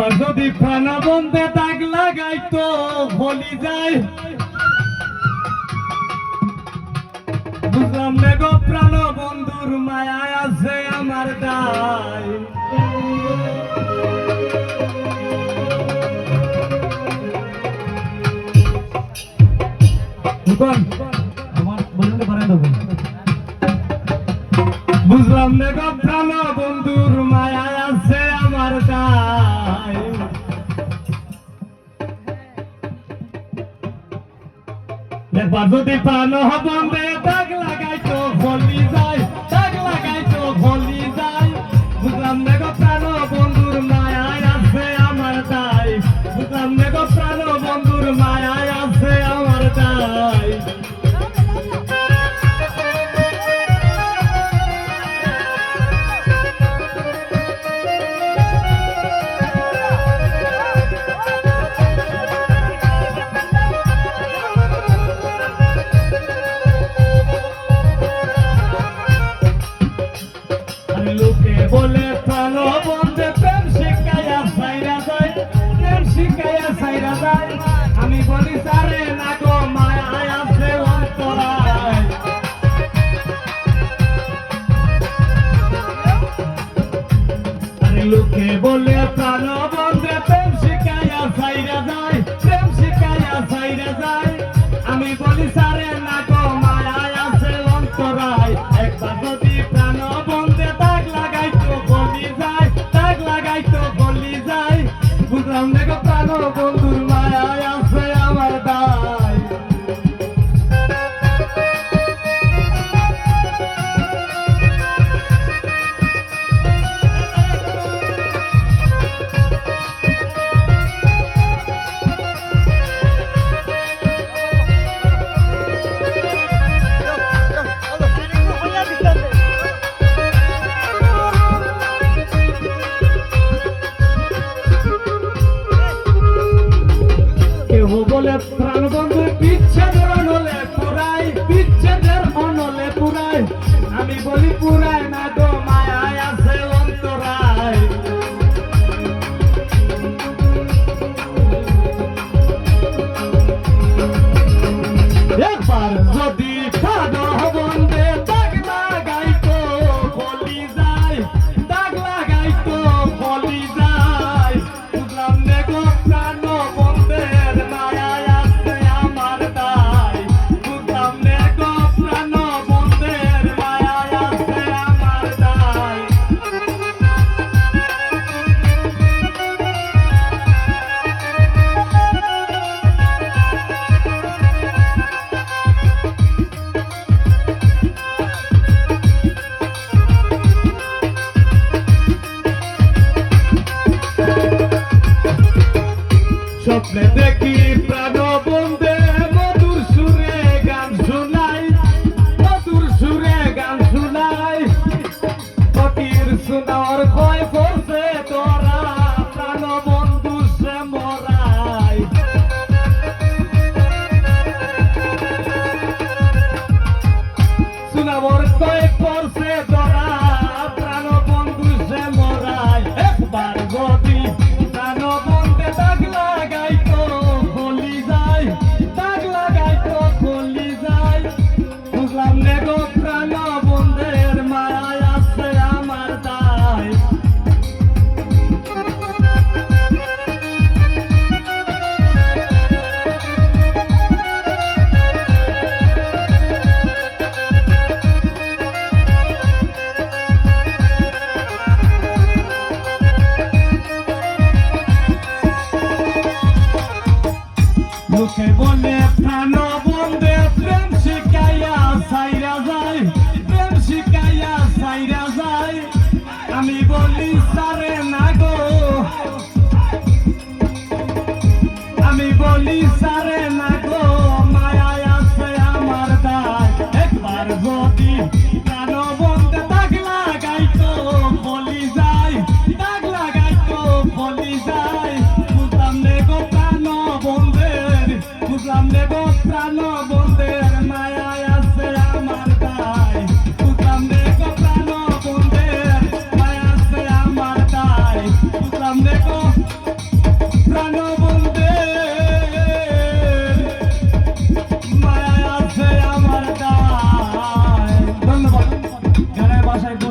একবার যদি প্রাণ বন্ধে দাগ লাগাই তো বলি যায় বুঝলাম গো প্রাণ বন্ধুর মায়া আছে আমার দায়। বুঝলাম গো প্রাণ বন্ধুর মায়া আছে আমার দায়। একবার যদি প্রাণ বন্ধে দাগ লাগাই তো ভলি যায়। আরে বলে, প্রাণ বন্ধে প্রেম শিখাইয়া সাইরা যায়, প্রেম শিখাইয়া সাইরা যায়। আমি বলি, সারে না গো মায়া আছে অন্তরায়। প্রাণ বন্ধে দাগ লাগাই তো যায়, দাগ লাগাই তো যায়। বুঝলাম গো প্রাণ বন্ধুর মায়া বলে প্রাণ বন্ধু, বিচ্ছেদের অনলে পুরাই, বিচ্ছেদের অনলে পুরাই। আমি বলি পুরাই না গো, মায়ায় আছে অন্তরায়। একবার যদি Lisa.